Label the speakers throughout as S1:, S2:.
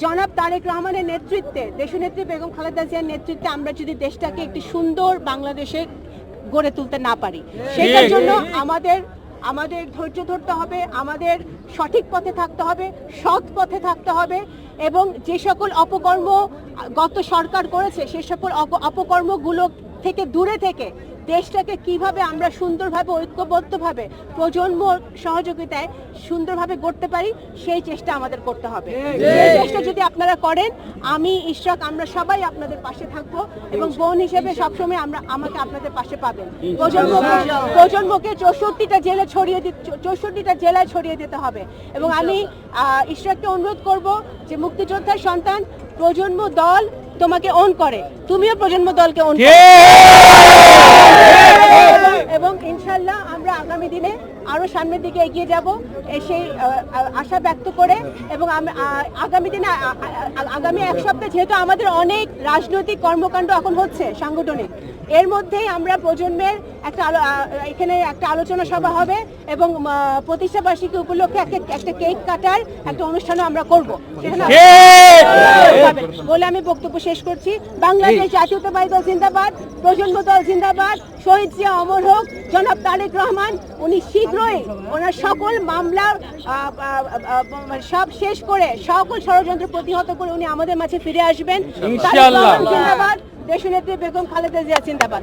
S1: জনাব তারেক রহমানের নেতৃত্বে দেশনেত্রী বেগম খালেদা জিয়ার নেতৃত্বে আমরা যদি দেশটাকে একটি সুন্দর বাংলাদেশে গড়ে তুলতে না পারি সেটার জন্য আমাদের আমাদের ধৈর্য ধরতে হবে আমাদের সঠিক পথে থাকতে হবে সৎ পথে থাকতে হবে এবং যে সকল অপকর্ম গত সরকার করেছে সে সকল অপ- অপকর্মগুলো থেকে দূরে থেকে দেশটাকে কীভাবে আমরা সুন্দরভাবে ঐক্যবদ্ধভাবে প্রজন্ম সহযোগিতায় সুন্দরভাবে গড়তে পারি সেই চেষ্টা আমাদের করতে হবে। সেই চেষ্টা যদি আপনারা করেন আমি ইশরাক আমরা সবাই আপনাদের পাশে থাকব এবং বোন হিসেবে সবসময় আমরা আমাকে আপনাদের পাশে পাবেন। প্রজন্মকে প্রজন্মকে চৌষট্টিটা জেলে ছড়িয়ে দিতে চৌষট্টিটা জেলায় ছড়িয়ে দিতে হবে। এবং আমি ঈশ্বরকে অনুরোধ করব যে মুক্তিযোদ্ধার সন্তান প্রজন্ম দল তোমাকে অন করে। তুমিও প্রজন্ম দলকে অন এবং- এবং ইনশাল্লাহ আমরা আগামী দিনে আরও সামনের দিকে এগিয়ে যাব সেই আশা ব্যক্ত করে এবং আমি আগামী দিনে আগামী এক সপ্তাহ যেহেতু আমাদের অনেক রাজনৈতিক কর্মকাণ্ড এখন হচ্ছে সাংগঠনিক এর মধ্যেই আমরা প্রজন্মের একটা আলো- এখানে একটা আলোচনা সভা হবে এবং প্রতিষ্ঠা বার্ষিকী উপলক্ষে একটা একটা কেক কাটার একটা অনুষ্ঠানও আমরা করব। বলে আমি বক্তব্য শেষ করছি। বাংলাদেশ জাতীয়তাবাদী দল জিন্দাবাদ প্রজন্ম দল জিন্দাবাদ শহীদ জিয়া অমর হোক জনাব তারেক রহমান উনি শীঘ্রই ওনার সকল মামলা সব শেষ করে সকল ষড়যন্ত্র প্রতিহত করে উনি আমাদের মাঝে ফিরে আসবেন। জিন্দাবাদ দেশনেত্রী বেগম খালেদা জিয়া জিন্দাবাদ।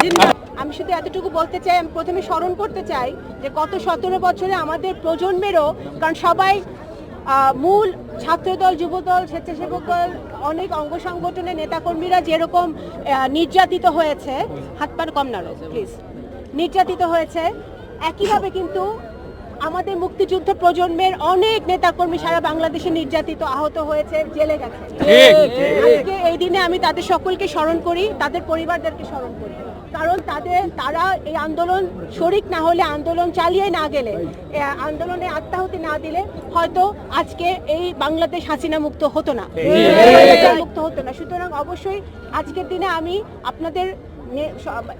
S1: আমি শুধু এতটুকু বলতে চাই আমি প্রথমে স্মরণ করতে চাই যে গত সতেরো বছরে আমাদের প্রজন্মেরও কারণ সবাই মূল ছাত্রদল যুবদল স্বেচ্ছাসেবক দল অনেক অঙ্গ সংগঠনের নেতাকর্মীরা যেরকম নির্যাতিত হয়েছে হাত পার কম নাড়ো প্লিজ নির্যাতিত হয়েছে একইভাবে কিন্তু আমাদের মুক্তিযুদ্ধ প্রজন্মের অনেক নেতাকর্মী সারা বাংলাদেশে নির্যাতিত আহত হয়েছে জেলে গেছে। আজকে এই দিনে আমি তাদের সকলকে স্মরণ করি তাদের পরিবারদেরকে স্মরণ করি। কারণ তাদের তারা এই আন্দোলন শরিক না হলে আন্দোলন চালিয়ে না গেলে আন্দোলনে আত্মাহুতি না দিলে হয়তো আজকে এই বাংলাদেশ হাসিনা মুক্ত হতো না। মুক্ত হতো না। সুতরাং অবশ্যই আজকের দিনে আমি আপনাদের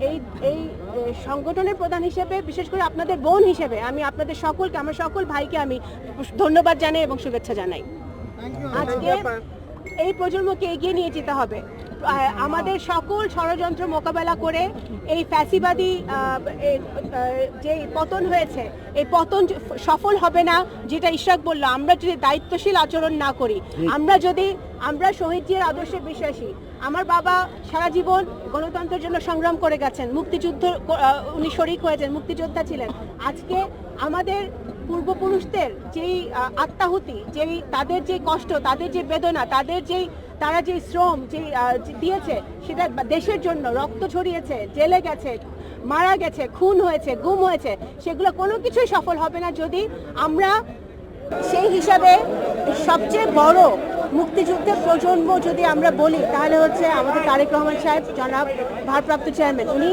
S1: এই এই সংগঠনের প্রধান হিসেবে বিশেষ করে আপনাদের বোন হিসেবে আমি আপনাদের সকলকে আমার সকল ভাইকে আমি ধন্যবাদ জানাই এবং শুভেচ্ছা জানাই। আজকে এই প্রজন্মকে এগিয়ে নিয়ে যেতে হবে। আমাদের সকল ষড়যন্ত্র মোকাবেলা করে এই ফ্যাসিবাদী যে পতন হয়েছে এই পতন সফল হবে না যেটা ইশরাক বলল আমরা যদি দায়িত্বশীল আচরণ না করি আমরা যদি আমরা শহীদজির আদর্শে বিশ্বাসী আমার বাবা সারা জীবন গণতন্ত্রের জন্য সংগ্রাম করে গেছেন মুক্তিযুদ্ধ উনি শরিক হয়েছেন মুক্তিযোদ্ধা ছিলেন। আজকে আমাদের পূর্বপুরুষদের যেই আত্মাহুতি যেই তাদের যে কষ্ট তাদের যে বেদনা তাদের যেই তারা যে শ্রম যে দিয়েছে, সেটা দেশের জন্য রক্ত ছড়িয়েছে জেলে গেছে, মারা গেছে, খুন হয়েছে, গুম হয়েছে, সেগুলো কোনো কিছুই সফল হবে না যদি আমরা সেই হিসাবে সবচেয়ে বড় মুক্তিযুদ্ধের প্রজন্ম যদি আমরা বলি, তাহলে হচ্ছে আমাদের তারেক রহমান সাহেব, জনাব, ভারপ্রাপ্ত চেয়ারম্যান, উনি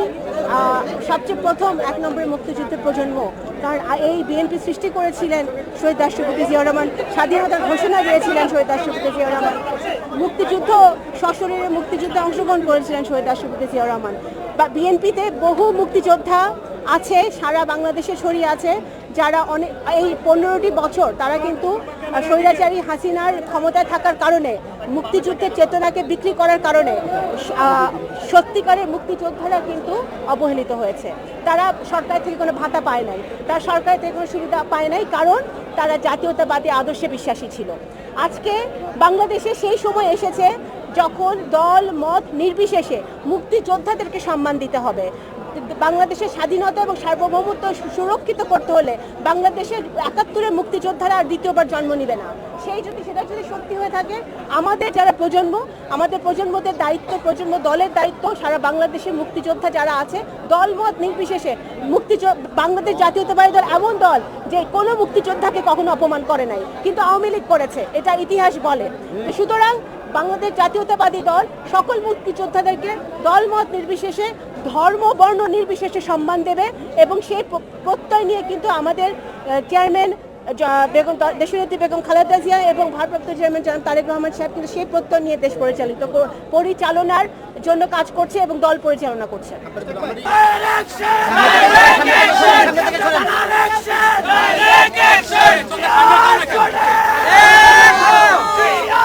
S1: সবচেয়ে প্রথম এক নম্বরের মুক্তিযুদ্ধের প্রজন্ম। কারণ এই বিএনপি সৃষ্টি করেছিলেন শহীদ রাষ্ট্রপতি জিয়াউর রহমান, স্বাধীনতার ঘোষণা দিয়েছিলেন শহীদ রাষ্ট্রপতি জিয়াউর রহমান। মুক্তিযুদ্ধ, সশরীরে মুক্তিযুদ্ধে অংশগ্রহণ করেছিলেন শহীদ রাষ্ট্রপতি জিয়াউর রহমান। বা বিএনপিতে বহু মুক্তিযোদ্ধা আছে, সারা বাংলাদেশে ছড়িয়ে আছে। যারা অনেক এই পনেরোটি বছর তারা কিন্তু স্বৈরাচারী হাসিনার ক্ষমতায় থাকার কারণে, মুক্তিযুদ্ধের চেতনাকে বিক্রি করার কারণে সত্যিকারের মুক্তিযোদ্ধারা কিন্তু অবহেলিত হয়েছে। তারা সরকার থেকে কোনো ভাতা পায় নাই। তারা সরকার থেকে কোনো সুবিধা পায় নাই কারণ তারা জাতীয়তাবাদী আদর্শে বিশ্বাসী ছিল। আজকে বাংলাদেশে সেই সময় এসেছে যখন দল, মত নির্বিশেষে মুক্তিযোদ্ধাদেরকে সম্মান দিতে হবে। বাংলাদেশের স্বাধীনতা এবং সার্বভৌমত্ব সুরক্ষিত করতে হলে বাংলাদেশের একাত্তরের মুক্তিযোদ্ধারা আর দ্বিতীয়বার জন্ম নিবে না। সেই যদি সেটা যদি সত্যি হয়ে থাকে, আমাদের যারা প্রজন্ম, আমাদের প্রজন্মদের দায়িত্ব, প্রজন্ম দলের দায়িত্ব, সারা বাংলাদেশের মুক্তিযোদ্ধা যারা আছে, দলমত নির্বিশেষে মুক্তি বাংলাদেশ জাতীয়তাবাদী দল এমন দল যে কোনো মুক্তিযোদ্ধাকে কখনো অপমান করে নাই। কিন্তু আওয়ামী লীগ করেছে, এটা ইতিহাস বলে। সুতরাং বাংলাদেশ জাতীয়তাবাদী দল, সকল মুক্তিযোদ্ধাদেরকে দলমত নির্বিশেষে, ধর্ম, বর্ণ নির্বিশেষে সম্মান দেবে এবং সেই প্রত্যয় নিয়ে কিন্তু আমাদের চেয়ারম্যান বেগম দেশনেত্রী বেগম খালেদা জিয়া এবং ভারপ্রাপ্ত চেয়ারম্যান জনাব তারেক রহমান সাহেব কিন্তু সেই প্রত্যয় নিয়ে দেশ পরিচালিত পরিচালনার জন্য কাজ করছে এবং দল পরিচালনা করছে।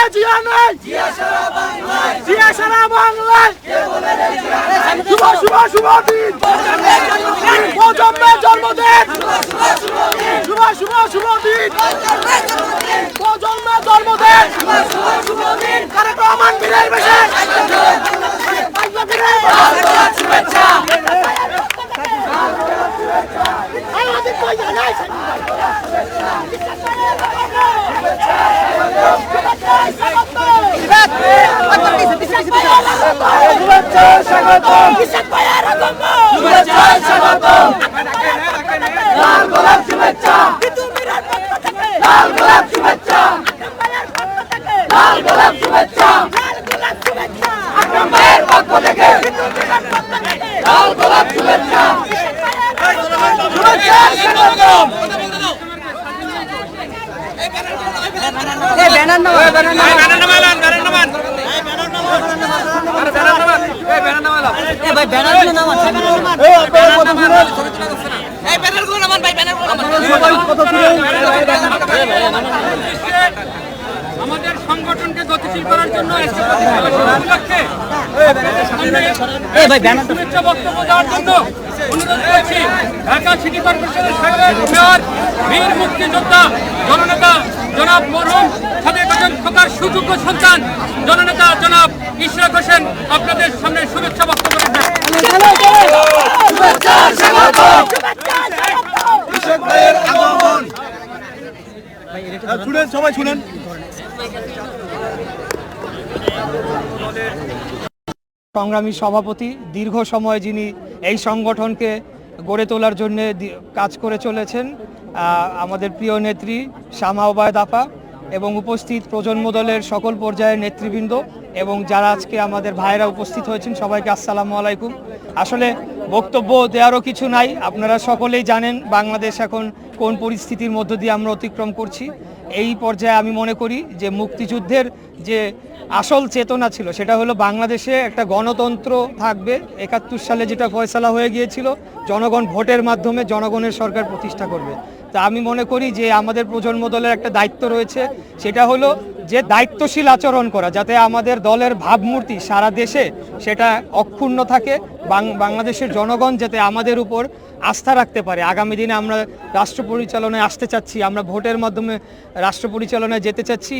S2: Direct action! Direct action! Direct action!
S3: Zia সারা বাংলায় শুভ শুভ শুভ দিন প্রজন্মের জন্মদিন শুভ শুভ শুভ দিন প্রজন্মের জন্মদিন তারেক রহমান বীরের বেশে শুভেচ্ছা শুভেচ্ছা স্বাগতম শুভেচ্ছা স্বাগতম লাল গোলাপ শুভেচ্ছা লাল গোলাপ শুভেচ্ছা লাল গোলাপ শুভেচ্ছা আকরাম ভাইয়ের পক্ষ থেকে লাল গোলাপ শুভেচ্ছা শুভেচ্ছা স্বাগতম এই আপনারা কত দূরে সবাই কত দূরে
S2: আমাদের সংগঠনকে গতিশীল করার জন্য শুভেচ্ছা বক্তব্য দেওয়ার জন্য অনুরোধ করছি ঢাকা সিটি কর্পোরেশনের সাবেক মেয়র বীর মুক্তিযোদ্ধা সুযোগ্য সন্তান, জননেতা জনাব ইশরাক হোসেন, আপনাদের সামনে শুভেচ্ছা বক্তব্য
S3: শুনেন সবাই শুনেন
S4: সংগ্রামী সভাপতি, দীর্ঘ সময় যিনি এই সংগঠনকে গড়ে তোলার জন্য কাজ করে চলেছেন আমাদের প্রিয় নেত্রী শ্যামা ওবায়দ আপা এবং উপস্থিত প্রজন্ম দলের সকল পর্যায়ের নেতৃবৃন্দ এবং যারা আজকে আমাদের ভাইয়েরা উপস্থিত হয়েছেন, সবাইকে আসসালামু আলাইকুম। আসলে বক্তব্য দেওয়ারও কিছু নাই। আপনারা সকলেই জানেন বাংলাদেশ এখন কোন পরিস্থিতির মধ্য দিয়ে আমরা অতিক্রম করছি। এই পর্যায়ে আমি মনে করি যে মুক্তিযুদ্ধের যে আসল চেতনা ছিল, সেটা হলো বাংলাদেশে একটা গণতন্ত্র থাকবে। একাত্তর সালে যেটা ফয়সালা হয়ে গিয়েছিল, জনগণ ভোটের মাধ্যমে জনগণের সরকার প্রতিষ্ঠা করবে। তা আমি মনে করি যে আমাদের প্রজন্ম দলের একটা দায়িত্ব রয়েছে। সেটা হলো যে দায়িত্বশীল আচরণ করা, যাতে আমাদের দলের ভাবমূর্তি সারা দেশে সেটা অক্ষুণ্ণ থাকে বাংলাদেশের জনগণ যাতে আমাদের উপর আস্থা রাখতে পারে। আগামী দিনে আমরা রাষ্ট্র পরিচালনায় আসতে চাচ্ছি, আমরা ভোটের মাধ্যমে রাষ্ট্র পরিচালনায় যেতে চাচ্ছি।